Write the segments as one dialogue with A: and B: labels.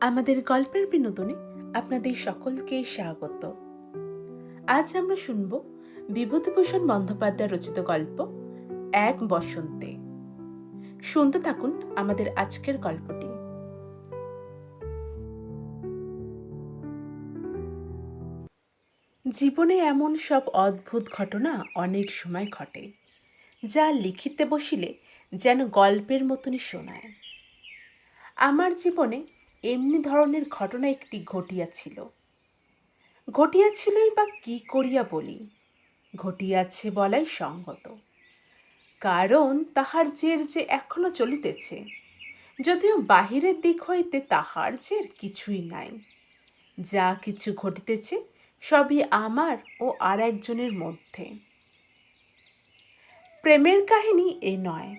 A: আমাদের গল্পের বিনোদনে আপনাদের সকলকে স্বাগত। আজ আমরা শুনব বিভূতিভূষণ বন্দ্যোপাধ্যায় রচিত গল্প, এক বসন্তে। শুনতে থাকুন আমাদের আজকের গল্পটি। জীবনে এমন সব অদ্ভুত ঘটনা অনেক সময় ঘটে, যা লিখিতে বসিলে যেন গল্পের মতনই শোনায়। আমার জীবনে এমনি ধরনের ঘটনা একটি ঘটিয়াছিল। ঘটিয়াছিলই বা কি করিয়া বলি? ঘটিয়াছে বলাই সঙ্গত। কারণ তাহার জের যে এখনও চলিতেছে, যদিও বাহিরের দিক হইতে তাহার জের কিছুই নাই। যা কিছু ঘটিতেছে সবই আমার ও আর একজনের মধ্যে। প্রেমের কাহিনী এ নয়,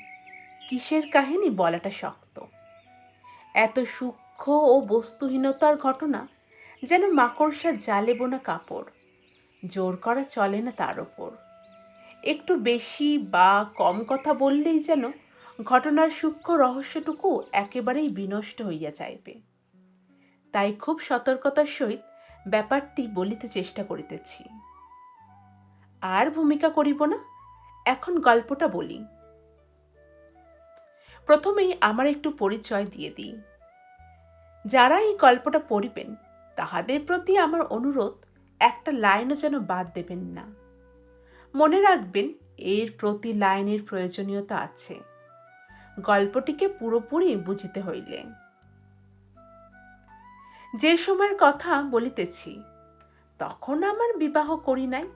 A: কিসের কাহিনী বলাটা শক্ত। এত সূক্ষ্ম ও বস্তুহীনতার ঘটনা যেন মাকড়সার জালে বোনা কাপড়। জোর করা চলে না তার ওপর। একটু বেশি বা কম কথা বললেই যেন ঘটনার সূক্ষ্ম রহস্যটুকু একেবারেই বিনষ্ট হইয়া যাইবে। তাই খুব সতর্কতার সহিত ব্যাপারটি বলিতে চেষ্টা করিতেছি। আর ভূমিকা করিব না, এখন গল্পটা বলি। প্রথমেই আমার একটু পরিচয় দিয়ে দিই। যারা এই গল্পটা পড়িবেন, তাহাদের প্রতি আমার অনুরোধ, একটা লাইনও যেন বাদ দেবেন না। মনে রাখবেন, এর প্রতি লাইনের প্রয়োজনীয়তা আছে। গল্পটিকে পুরোপুরি বুঝিতে হইলে। যে সময়ের কথা বলিতেছি, তখন আমার বিবাহ করি নাই।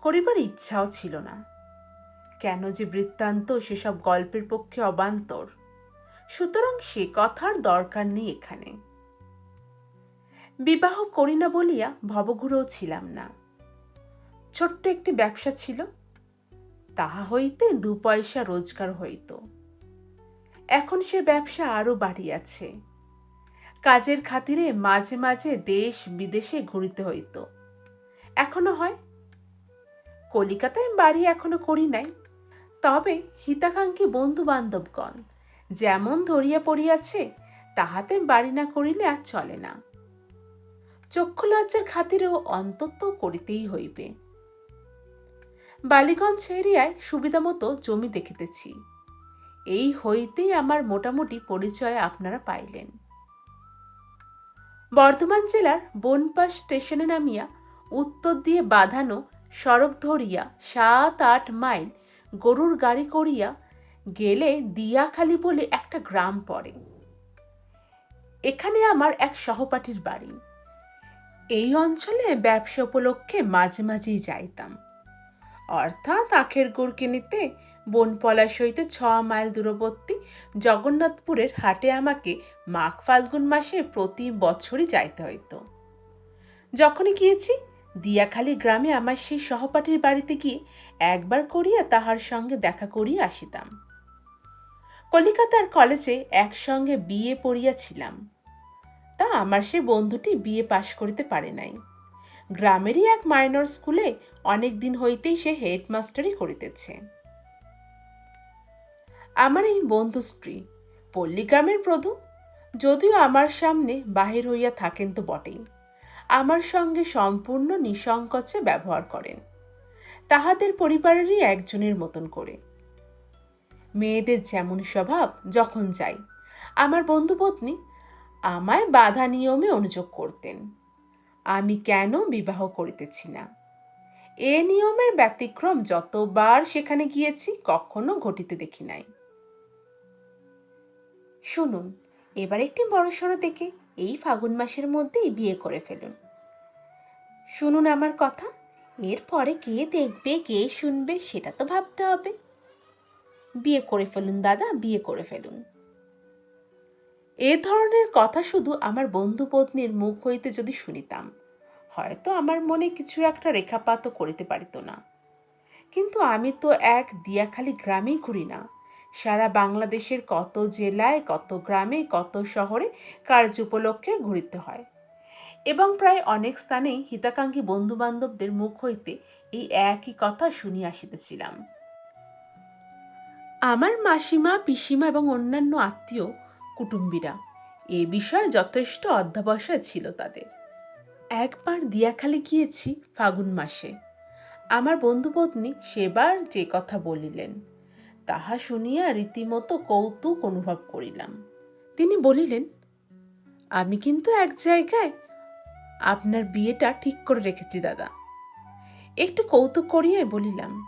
A: করিবার ইচ্ছাও ছিল না। কেন যে বৃত্তান্ত সেসব গল্পের পক্ষে অবান্তর। সুতরাং সে কথার দরকার নেই এখানে। বিবাহ করি না বলিয়া ভবঘুরেও ছিলাম না। ছোট্ট একটি ব্যবসা ছিল। তাহা হইতে দু পয়সা রোজগার হইত। এখন সে ব্যবসা আরও বাড়িয়াছে। কাজের খাতিরে মাঝে মাঝে দেশ বিদেশে ঘুরিতে হইত। এখনও হয়। কলিকাতায় বাড়ি এখনও করি নাই। তবে হিতাকাঙ্ক্ষী বন্ধু বান্ধবগণ যেমন ধরিয়া পড়িয়াছে, তাহাতে বাড়ি না করিলে আর চলে না। চক্ষু লজ্জার খাতিরেও অন্তত করিতেই হইবে। বালিগঞ্জ এরিয়ায় সুবিধা মতো জমি দেখিতেছি। এই হইতেই আমার মোটামুটি পরিচয় আপনারা পাইলেন। বর্ধমান জেলার বনপাস স্টেশনে নামিয়া উত্তর দিয়ে বাঁধানো সড়ক ধরিয়া সাত আট মাইল গরুর গাড়ি করিয়া গেলে দিয়াখালি বলে একটা গ্রাম পড়ে। এখানে আমার এক সহপাঠীর বাড়ি। এই অঞ্চলে ব্যবসা উপলক্ষে মাঝে মাঝেই যাইতাম। অর্থাৎ আখের গুড় কিনিতে বনপলাশ হইতে ছ মাইল দূরবর্তী জগন্নাথপুরের হাটে আমাকে মাঘ ফাল্গুন মাসে প্রতি বছরই যাইতে হইতো। যখনই গিয়েছি, দিয়াখালী গ্রামে আমার সেই সহপাঠীর বাড়িতে গিয়ে একবার করিয়া তাহার সঙ্গে দেখা করিয়া আসিতাম। কলিকাতার কলেজে একসঙ্গে বিয়ে পড়িয়াছিলাম। তা আমার সে বন্ধুটি বিয়ে পাশ করিতে পারে নাই। গ্রামেরই এক মাইনর স্কুলে অনেক দিন হইতেই সে হেডমাস্টারই করিতেছে। আমার এই বন্ধু স্ত্রী পল্লীগ্রামের প্রধু যদিও আমার সামনে বাহির হইয়া থাকেন তো বটেই, আমার সঙ্গে সম্পূর্ণ নিঃসংকোচে ব্যবহার করেন। তাহাদের পরিবারেরই একজনের মতন করে। মেয়েদের যেমন স্বভাব, যখন যাই। আমার বন্ধু পত্নী আমায় বাধা নিয়মে অনুযোগ করতেন। আমি কেন বিবাহ করিতেছি না? এ নিয়মের ব্যতিক্রম যতবার সেখানে গিয়েছি, কখনো ঘটিতে দেখি নাই। শুনুন, এবার একটি বড়সড় দেখে এই ফাগুন মাসের মধ্যেই বিয়ে করে ফেলুন। শুনুন আমার কথা, এরপরে কে দেখবে, কে শুনবে, সেটা তো ভাবতে হবে। বিয়ে করে ফেলুন, দাদা, বিয়ে করে ফেলুন। এ ধরনের কথা শুধু আমার বন্ধু পত্নীর মুখ হইতে যদি শুনিতাম, হয়তো আমার মনে কিছু একটা রেখাপাত করিতে পারিত না। কিন্তু আমি তো এক দিয়াখালি গ্রামেই ঘুরি না। সারা বাংলাদেশের কত জেলায়, কত গ্রামে, কত শহরে কার্য উপলক্ষে ঘুরিতে হয়। এবং প্রায় অনেক স্থানেই হিতাকাঙ্ক্ষী বন্ধুবান্ধবদের মুখ হইতে এই একই কথা শুনিয়া আসিতেছিলাম। আমার মাসিমা, পিসিমা এবং অন্যান্য আত্মীয় কুটুম্বীরা এ বিষয়ে যথেষ্ট অধ্যাবসায় ছিল তাদের। একবার দিয়াখালে গিয়েছি ফাগুন মাসে। আমার বন্ধুপত্নী সেবার যে কথা বলিলেন, তাহা শুনিয়া রীতিমতো কৌতুক অনুভব করিলাম। তিনি বলিলেন, আমি কিন্তু এক জায়গায় আপনার বিয়েটা ঠিক করে রেখেছি, দাদা। একটু কৌতুক করিয়াই বলিলাম,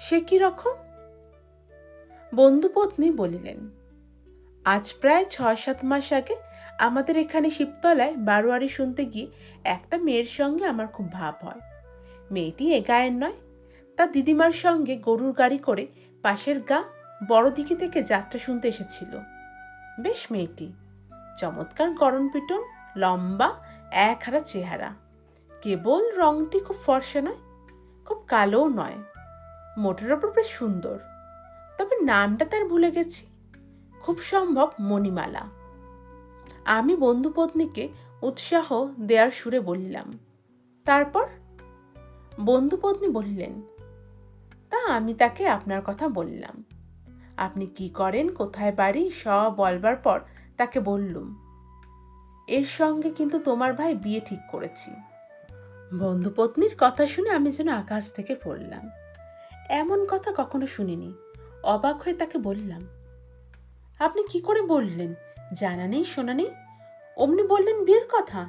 A: সে কি রকম? বন্ধুপত্নী বলিলেন, আজ প্রায় ছয় সাত মাস আগে আমাদের এখানে শিবতলায় বারোয়ারি শুনতে গিয়ে একটা মেয়ের সঙ্গে আমার খুব ভাব হয়। মেয়েটি এ গায়ের নয় তার দিদিমার সঙ্গে গরুর গাড়ি করে পাশের গা বড় দিকে থেকে যাত্রা শুনতে এসেছিল। বেশ মেয়েটি, চমৎকার গরম পিটন লম্বা এক হারা চেহারা। কেবল রংটি খুব ফর্সা নয়, খুব কালোও নয়, মোটের ওপর বেশ সুন্দর। তবে নামটা তার ভুলে গেছি। খুব সম্ভব মণিমালা। আমি বন্ধুপত্নীকে উৎসাহ দেওয়ার সুরে বললাম। তারপর? বন্ধুপত্নী বললেন, তা আমি তাকে আপনার কথা বললাম। আপনি কি করেন, কোথায় বাড়ি, সব বলবার পর তাকে বললুম, এর সঙ্গে কিন্তু তোমার ভাই বিয়ে ঠিক করেছি। বন্ধুপত্নীর কথা শুনে আমি যেন আকাশ থেকে পড়লাম। এমন কথা কখনো শুনিনি। অবাক হয়ে তাকে বললাম, আপনি কি করে বললেন? জানা নেই, শোনা নেই। অমনি বললেন বিয়ের কথা?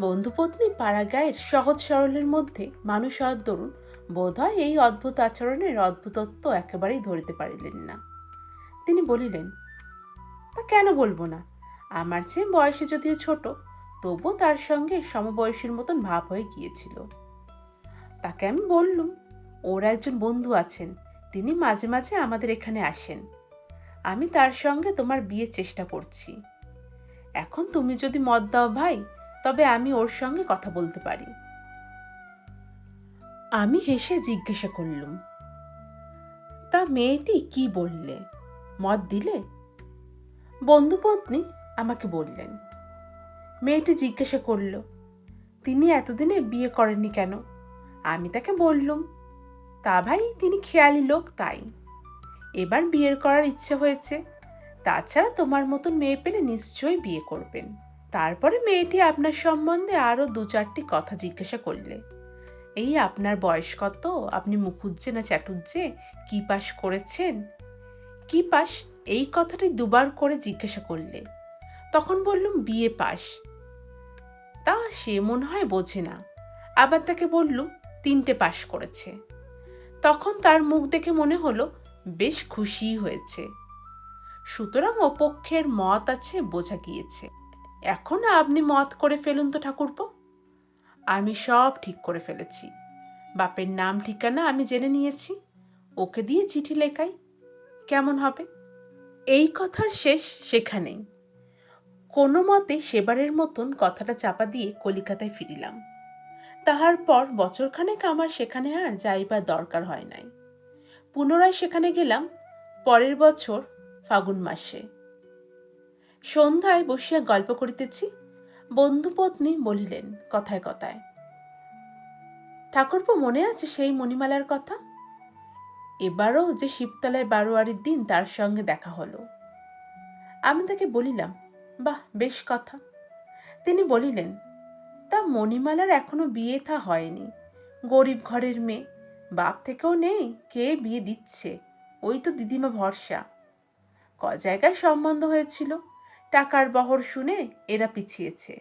A: বন্ধুপত্নী পাড়াগায়ের সহজ সরলের মধ্যে মানুষ হওয়ার দরুন বোধ হয় এই অদ্ভুত আচরণের অদ্ভুতত্ব একেবারেই ধরিতে পারিলেন না। তিনি বলিলেন, তা কেন বলব না? আমার চেয়ে বয়সে যদিও ছোট তবু তার সঙ্গে সমবয়সীর মতন ভাব হয়ে গিয়েছিল। তাকে আমি বললুম, ওর একজন বন্ধু আছেন তিনি মাঝে মাঝে আমাদের এখানে আসেন। আমি তার সঙ্গে তোমার বিয়ে চেষ্টা করছি। এখন তুমি যদি মত দাও ভাই, তবে আমি ওর সঙ্গে কথা বলতে পারি। আমি হেসে জিজ্ঞাসা করলুম, তা মেয়েটি কি বললে? মত দিলে? বন্ধুপত্নী আমাকে বললেন, মেয়েটি জিজ্ঞাসা করল, তিনি এতদিনে বিয়ে করেননি কেন? আমি তাকে বললুম তা ভাই, তিনি খেয়ালি লোক তাই। এবার বিয়ের করার ইচ্ছে হয়েছে। তাছাড়া তোমার মতন মেয়ে পেলে নিশ্চয়ই বিয়ে করবেন। তারপরে মেয়েটি আপনার সম্বন্ধে আরও দু চারটি কথা জিজ্ঞাসা করলে। এই আপনার বয়স কত? আপনি মুখুজ্জে না চ্যাটুজ্জে কি পাস করেছেন? কি পাস এই কথাটি দুবার করে জিজ্ঞাসা করলে। তখন বললুম, বিয়ে পাস তা সে মনে হয় বোঝে না। আবার তাকে বললুম, তিনটে পাশ করেছে। তখন তার মুখ দেখে মনে হলো, বেশ খুশি হয়েছে। সুতরাং অপক্ষের মত আছে বোঝা গিয়েছে। এখন আপনি মত করে ফেলুন তো ঠাকুরপো। আমি সব ঠিক করে ফেলেছি। বাপের নাম ঠিকানা আমি জেনে নিয়েছি। ওকে দিয়ে চিঠি লেখাই। কেমন হবে? এই কথার শেষ সেখানেই। কোনো মতে সেবারের মতন কথাটা চাপা দিয়ে কলিকাতায় ফিরিলাম। তাহার পর বছরখানেক আমার সেখানে আর যাইবার দরকার হয় নাই। পুনরায় সেখানে গেলাম, পরের বছর ফাগুন মাসে। সন্ধ্যায় বসিয়া গল্প করিতেছি, বন্ধুপত্নী বলিলেন কথায় কথায়, ঠাকুরপো, মনে আছে সেই মণিমালার কথা? এবারও যে শিবতলায় বারোয়ারির দিন তার সঙ্গে দেখা হলো। আমি তাকে বলিলাম, বাহ, বেশ কথা। তিনি বলিলেন মণিমালার এখনও বিয়ে থা হয়নি। গরিব ঘরের মেয়ে। বাপ থেকেও নেই, কে বিয়ে দিচ্ছে? ওই তো দিদিমা ভরসা। ক জায়গায় সম্বন্ধ হয়েছিল। টাকার বহর শুনে এরা পিছিয়েছে।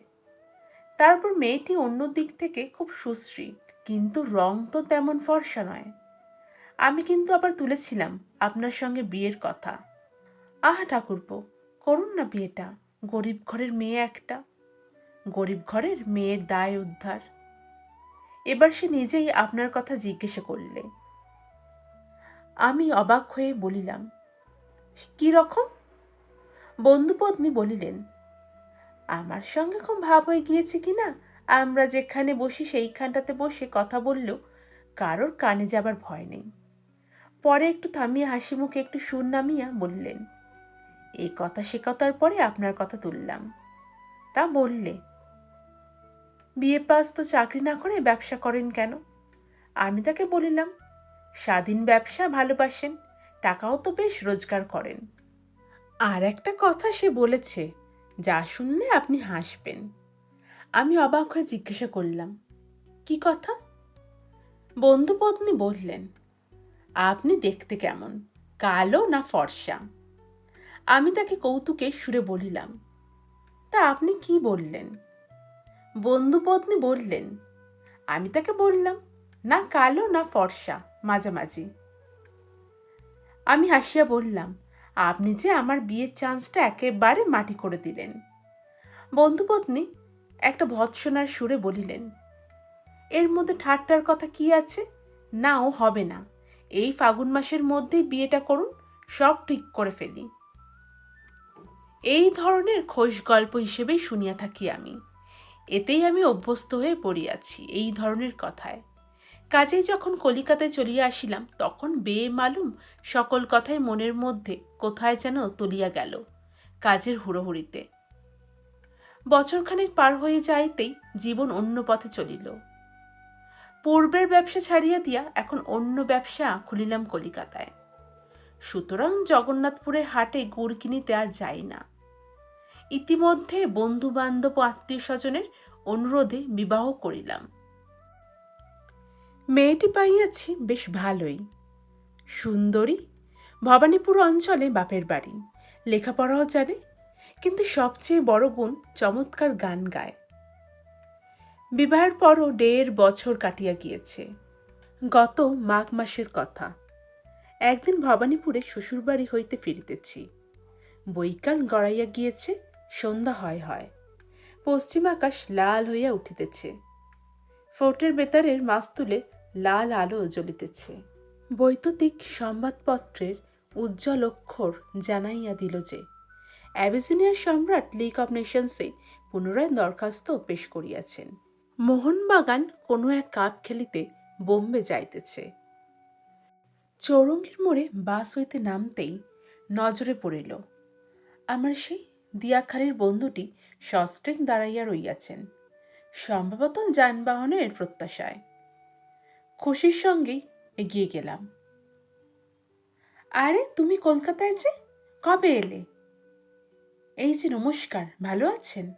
A: তারপর মেয়েটি অন্য দিক থেকে খুব সুশ্রী, কিন্তু রং তো তেমন ফর্সা নয়। আমি কিন্তু আবার তুলেছিলাম আপনার সঙ্গে বিয়ের কথা। আহা ঠাকুরপো, করুন না বিয়েটা। গরিব ঘরের মেয়ে একটা। গরিব ঘরের মেয়ের দায় উদ্ধার। এবার সে নিজেই আপনার কথা জিজ্ঞাসা করলে। আমি অবাক হয়ে বলিলাম, কি রকম? বন্ধুপত্নী বলিলেন, আমার সঙ্গে খুব ভাব হয়ে গিয়েছে কি না? আমরা যেখানে বসি সেইখানটাতে বসে কথা বললেও কারোর কানে যাবার ভয় নেই। পরে একটু থামিয়ে হাসি মুখে একটু সুর নামিয়া বললেন এই কথা সে কথার পরে আপনার কথা তুললাম। তা বললে বিয়ে পাস তো চাকরি না করে ব্যবসা করেন কেন? আমি তাকে বলিলাম, স্বাধীন ব্যবসা ভালোবাসেন, টাকাও তো বেশ রোজগার করেন। আর একটা কথা সে বলেছে, যা শুনলে আপনি হাসবেন। আমি অবাক হয়ে জিজ্ঞাসা করলাম, কি কথা? বন্ধু পত্নী বললেন, আপনি দেখতে কেমন, কালো না ফর্সা? আমি তাকে কৌতুকে সুরে বলিলাম, তা আপনি কি বললেন? বন্ধু পত্নী বললেন, আমি তাকে বললাম, না কালো না ফর্সা, মাঝামাঝি। আমি হাসিয়া বললাম, আপনি যে আমার বিয়ের চান্সটা একেবারে মাটি করে দিলেন। বন্ধুপত্নী একটা ভৎসনার সুরে বলিলেন, এর মধ্যে ঠাট্টার কথা কি আছে? না ও হবে না। এই ফাগুন মাসের মধ্যেই বিয়েটা করুন, সব ঠিক করে ফেলি। এই ধরনের খোশ গল্প হিসেবেই শুনিয়া থাকি আমি। এতেই আমি অভ্যস্ত হয়ে পড়িয়াছি এই ধরনের কথায়। কাজেই যখন কলিকাতায় চলিয়া আসিলাম, তখন বেমালুম সকল কথাই মনের মধ্যে কোথায় যেন তলিয়া গেল কাজের হুড়োহুড়িতে। বছরখানেক পার হয়ে যাইতেই জীবন অন্য পথে চলিল। পূর্বের ব্যবসা ছাড়িয়া দিয়া এখন অন্য ব্যবসা খুলিলাম কলিকাতায়। সুতরাং জগন্নাথপুরের হাটে গুড় কিনিতে আর যাই না। ইতিমধ্যে বন্ধু বান্ধব আত্মীয় স্বজনের অনুরোধে বিবাহ করিলাম। মেয়েটি পাইয়াছি বেশ ভালোই। সুন্দরী, ভবানীপুর অঞ্চলে বাপের বাড়ি, লেখাপড়াও জানে, কিন্তু সবচেয়ে বড় গুণ চমৎকার গান গায়। বিবাহের পরও দেড় বছর কাটিয়া গিয়েছে। গত মাঘ মাসের কথা, একদিন ভবানীপুরে শ্বশুরবাড়ি হইতে ফিরিতেছি। বৈকাল গড়াইয়া গিয়েছে, সন্ধ্যা হয় হয়। পশ্চিম আকাশ লাল হইয়া উঠিতেছে। ফোর্টের বেতারের মাছ তুলে লাল আলো জ্বলিতেছে। বৈদ্যুতিক সংবাদপত্রের উজ্জ্বল অক্ষর জানাইয়া দিল যে, অ্যাবিসিনিয়ার সম্রাট লিগ অব নেশনসে পুনরায় দরখাস্ত পেশ করিয়াছেন। মোহনবাগান কোনো এক কাপ খেলিতে বোম্বে যাইতেছে। চৌরঙ্গীর মোড়ে বাস হইতে নামতেই নজরে পড়িল, আমার সেই দিয়াখালির বন্ধুটি সস্ট্রিং দাঁড়াইয়া রইয়াছেন, সম্ভবত যানবাহনের প্রত্যাশায়। খুশির সঙ্গেই এগিয়ে গেলাম। আরে, তুমি কলকাতায় যে? কবে এলে? এই যে নমস্কার, ভালো আছেন?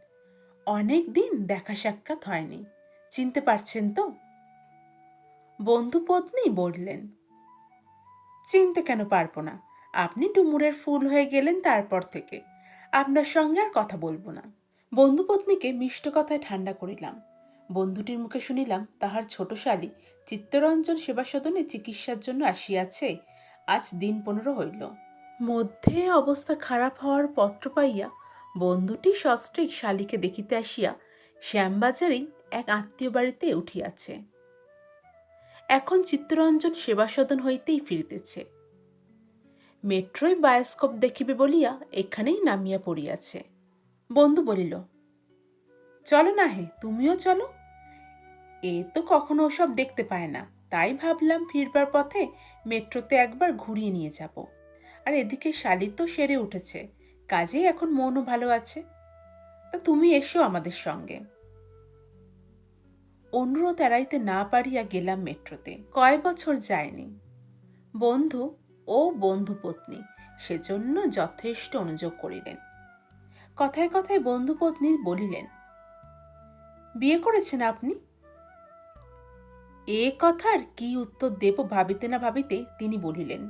A: অনেক দিন দেখা সাক্ষাৎ হয়নি, চিনতে পারছেন তো? বন্ধু পত্নী বললেন, চিনতে কেন পারব না, আপনি ডুমুরের ফুল হয়ে গেলেন তারপর থেকে। আপনার সঙ্গে আর কথা বলব না। বন্ধু পত্নীকে মিষ্ট কথায় ঠান্ডা করিলাম। বন্ধুটির মুখে শুনিলাম তাহার ছোট শালী চিত্তরঞ্জন সেবা সদনে চিকিৎসার জন্য আসিয়াছে। আজ দিন পনেরো হইল। মধ্যে অবস্থা খারাপ হওয়ার পত্র পাইয়া বন্ধুটি সস্ত্রিক শালীকে দেখিতে আসিয়া শ্যামবাজারেই এক আত্মীয় বাড়িতে উঠিয়াছে। এখন চিত্তরঞ্জন সেবা সদন হইতেই ফিরিতেছে। মেট্রোয় বায়োস্কোপ দেখিবে বলিয়া এখানেই নামিয়া পড়িয়াছে। বন্ধু বলিল, চলো না হে, তুমিও চলো। এ তো কখনো ওসব দেখতে পায় না। তাই ভাবলাম ফিরবার পথে মেট্রোতে একবার ঘুরিয়ে নিয়ে যাব। আর এদিকে শালি তো সেরে উঠেছে। কাজেই এখন মনও ভালো আছে। তা তুমি এসো আমাদের সঙ্গে। অনুরোধ এড়াইতে না পারিয়া গেলাম মেট্রোতে। কয় বছর যায়নি। বন্ধু ও বন্ধু পত্নী সেজন্য যথেষ্ট অনুযোগ করিলেন। কথায় কথায় বন্ধু পত্নী বলিলেন, বিয়ে করেছেন আপনি? এ কথার কি উত্তর দেব ভাবিতে না ভাবিতে? তিনি বলিলেন,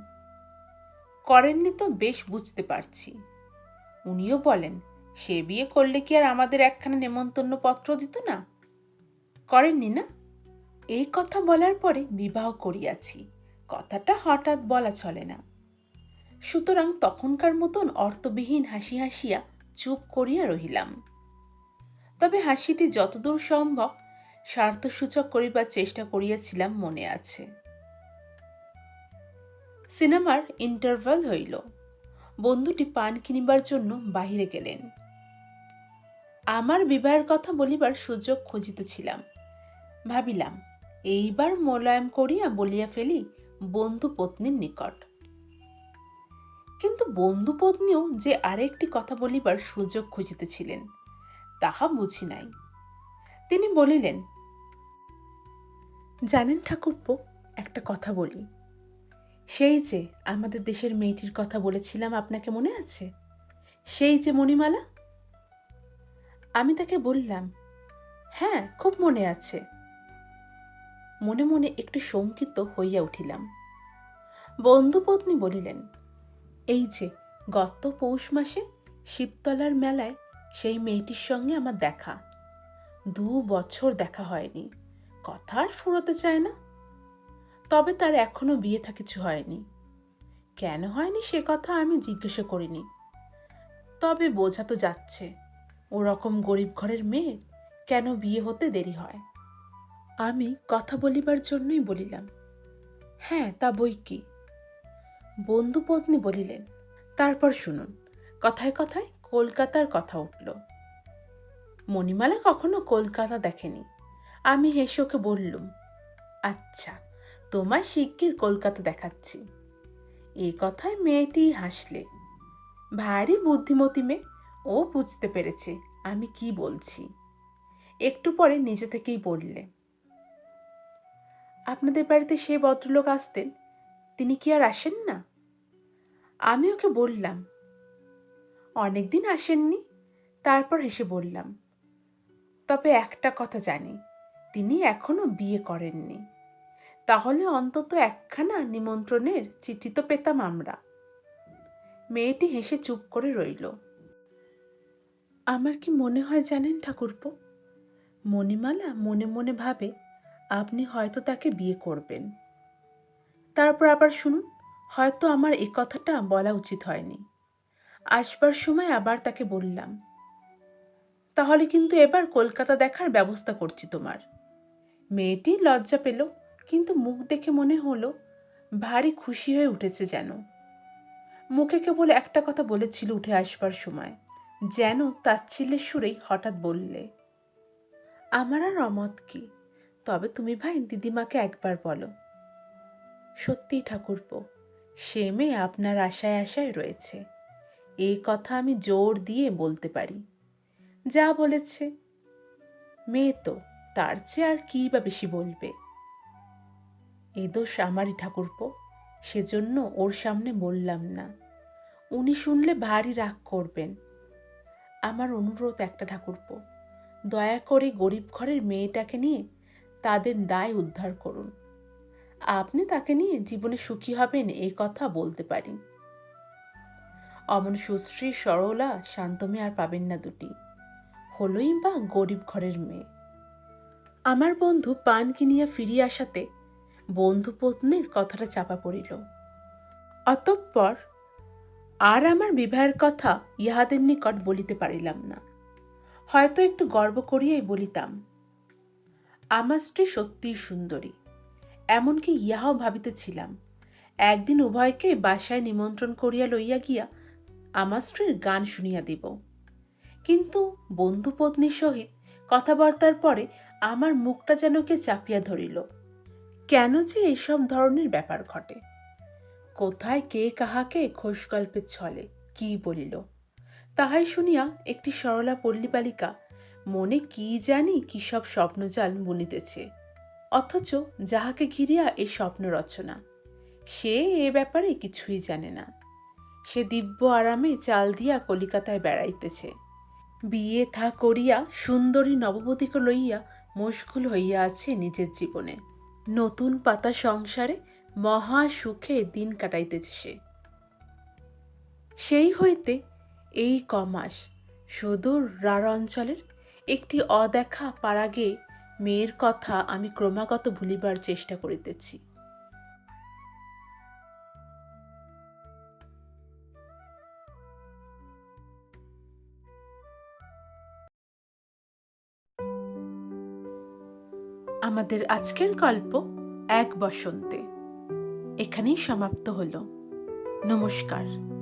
A: করেননি তো বেশ বুঝতে পারছি। উনিও বলেন, সে বিয়ে করলে কি আর আমাদের একখানা নেমন্তন্ন পত্র দিত না? করেননি না? এই কথা বলার পরে বিবাহ করিয়াছি। কথাটা হঠাৎ বলা চলে না। সুতরাং তখনকার মতন অর্থবিহীন হাসি হাসিয়া চুপ করিয়া রহিলাম। তবে হাসিটি যতদূর সম্ভব স্বার্থসূচক করিবার চেষ্টা করিয়াছিলাম মনে আছে। সিনেমার ইন্টারভাল হইল। বন্ধুটি পান কিনিবার জন্য বাহিরে গেলেন। আমার বিবাহের কথা বলিবার সুযোগ খুঁজিতেছিলাম। ভাবিলাম, এইবার মোলায়েম করিয়া বলিয়া ফেলি বন্ধু পত্নীর নিকট। কিন্তু বন্ধু পত্নীও যে আরেকটি কথা বলিবার সুযোগ খুঁজিতেছিলেন, তাহা বুঝি নাই। তিনি বলিলেন, জানেন ঠাকুরপো, একটা কথা বলি। সেই যে আমাদের দেশের মেয়েটির কথা বলেছিলাম, আপনাকে মনে আছে? সেই যে মণিমালা? আমি তাকে বললাম হ্যাঁ খুব মনে আছে। মনে মনে একটু শঙ্কিত হইয়া উঠিলাম। বন্ধুপত্নী বলিলেন, এই যে, গত পৌষ মাসে শিবতলার মেলায় সেই মেয়েটির সঙ্গে আমার দেখা। দু বছর দেখা হয়নি কথা আর ফুরোতে চায় না। তবে তার এখনও বিয়ে থা কিছু হয়নি। কেন হয়নি সে কথা আমি জিজ্ঞাসা করিনি। তবে বোঝা তো যাচ্ছে, ওরকম গরিব ঘরের মেয়ে কেন বিয়ে হতে দেরি হয়? আমি কথা বলিবার জন্যই বলিলাম। হ্যাঁ তা বই কি? বন্ধু পত্নী বলিলেন, তারপর শুনুন, কথায় কথায় কলকাতার কথা উঠল। মণিমালা কখনো কলকাতা দেখেনি। আমি হেসে ওকে বললুম আচ্ছা তোমার শিগগির কলকাতা দেখাচ্ছি। এ কথায় মেয়েটি হাসলে, ভারী বুদ্ধিমতী মেয়ে, ও বুঝতে পেরেছে আমি কি বলছি। একটু পরে নিজে থেকেই বললে আপনাদের বাড়িতে সে ভদ্রলোক আসতেন? তিনি কি আর আসেন না? আমি ওকে বললাম, অনেকদিন আসেননি? তারপর হেসে বললাম, তবে একটা কথা জানি, তিনি এখনও বিয়ে করেননি। তাহলে অন্তত একখানা নিমন্ত্রণের চিঠি তো পেতাম আমরা। মেয়েটি হেসে চুপ করে রইল। আমার কি মনে হয় জানেন ঠাকুরপো? মণিমালা মনে মনে ভাবে আপনি হয়তো তাকে বিয়ে করবেন। তারপর আবার শুনুন, হয়তো আমার এ কথাটা বলা উচিত হয়নি। আসবার সময় আবার তাকে বললাম। তাহলে কিন্তু এবার কলকাতা দেখার ব্যবস্থা করছি তোমার। মেয়েটি লজ্জা পেল, কিন্তু মুখ দেখে মনে হলো, ভারী খুশি হয়ে উঠেছে যেন। মুখে কেবল একটা কথা বলেছিল উঠে আসবার সময়, যেন তাচ্ছিল্যের সুরেই হঠাৎ বললে, আমার আর অমত কি? তবে তুমি ভাই দিদিমাকে একবার বলো। সত্যি ঠাকুরপো, সে মেয়ে আপনার আশায় আশায় রয়েছে। এই কথা আমি জোর দিয়ে বলতে পারি। যা বলেছে। মেয়ে তো, তার চেয়ে আর কী বা বেশি বলবে? এ দোষ আমারই ঠাকুরপো, সেজন্য ওর সামনে বললাম না। উনি শুনলে ভারী রাগ করবেন। আমার অনুরোধ একটা ঠাকুরপো, দয়া করে গরিব ঘরের মেয়েটাকে নিয়ে তাদের দায় উদ্ধার করুন। আপনি তাকে নিয়ে জীবনে সুখী হবেন এই কথা বলতে পারি। অমন সুশ্রী সরলা শান্তমে আর পাবেন না দুটি। হলোই বা গরিব ঘরের মেয়ে। আমার বন্ধু পান কিনিয়া ফিরিয়া আসাতে বন্ধু পত্নীর কথাটা চাপা পড়িল। অতঃপর আর আমার বিবাহের কথা ইহাদের নিকট বলিতে পারিলাম না। হয়তো একটু গর্ব করিয়াই বলিতাম। আমার স্ত্রী সত্যিই সুন্দরী। এমনকি ইহাও ভাবিতেছিলাম, একদিন উভয়কে বাসায় নিমন্ত্রণ করিয়া লইয়া গিয়া আমার স্ত্রীর গান শুনিয়া দিব। কিন্তু বন্ধু পত্নীর সহিত কথাবার্তার পরে আমার মুখটা যেন কে চাপিয়া ধরিল, কেন যে এসব ধরনের ব্যাপার ঘটে। কোথায় কে কাহাকে খোশ গল্পের ছলে, কি বলিল, তাহাই শুনিয়া একটি সরলা পল্লী বালিকা মনে কি জানি কি সব স্বপ্নজাল বুনিতেছে। অথচ যাহাকে ঘিরিয়া এই স্বপ্ন রচনা, সে এ ব্যাপারে কিছুই জানে না। সে দিব্য আরামে চাল দিয়া কলিকাতায় বেড়াইতেছে। বিয়ে থা করিয়া সুন্দরী নববতীকে লইয়া মশগুল হইয়া আছে নিজের জীবনে। নতুন পাতা সংসারে মহা সুখে দিন কাটাইতেছে সে। সেই হইতে এই কমাস সুদূর রার অঞ্চলের একটি অদেখা পাড়াগে মেয়ের কথা আমি ক্রমাগত ভুলিবার চেষ্টা করিতেছি। আমাদের আজকের গল্প এক বসন্তে। এখানেই সমাপ্ত হলো। নমস্কার।